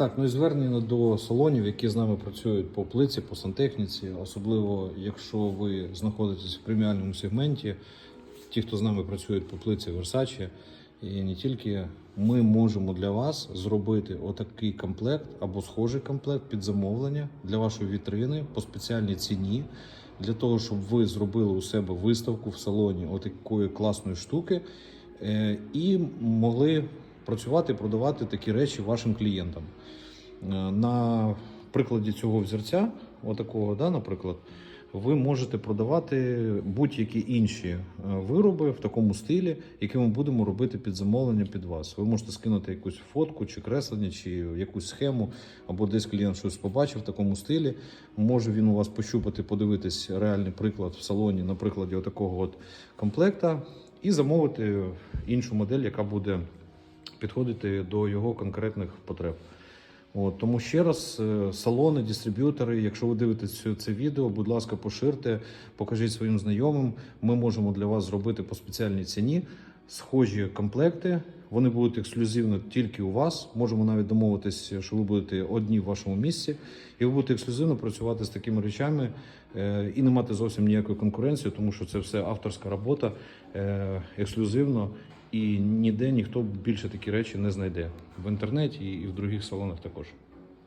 Так, ну і звернення до салонів, які з нами працюють по плиці, по сантехніці, особливо якщо ви знаходитесь в преміальному сегменті, ті, хто з нами працюють по плиці Versace, і не тільки ми можемо для вас зробити отакий комплект або схожий комплект під замовлення для вашої вітрини по спеціальній ціні, для того, щоб ви зробили у себе виставку в салоні отакої класної штуки е, і могли працювати, продавати такі речі вашим клієнтам. Е, На прикладі цього взірця, отакого, да, наприклад, ви можете продавати будь-які інші е, вироби в такому стилі, які ми будемо робити під замовлення під вас. Ви можете скинути якусь фотку чи креслення, чи якусь схему, або десь клієнт щось побачив в такому стилі. Може він у вас пощупати, подивитись реальний приклад в салоні на прикладі отакого от комплекта, і замовити іншу модель, яка буде підходити до його конкретних потреб. От, тому ще раз, е, салони, дистриб'ютори, якщо ви дивитесь це, це відео, будь ласка, поширте, покажіть своїм знайомим. Ми можемо для вас зробити по спеціальній ціні схожі комплекти. Вони будуть ексклюзивно тільки у вас. Можемо навіть домовитися, що ви будете одні в вашому місці, і ви будете ексклюзивно працювати з такими речами е, і не мати зовсім ніякої конкуренції, тому що це все авторська робота е, ексклюзивно. І ніде ніхто більше такі речі не знайде в інтернеті і в других салонах також.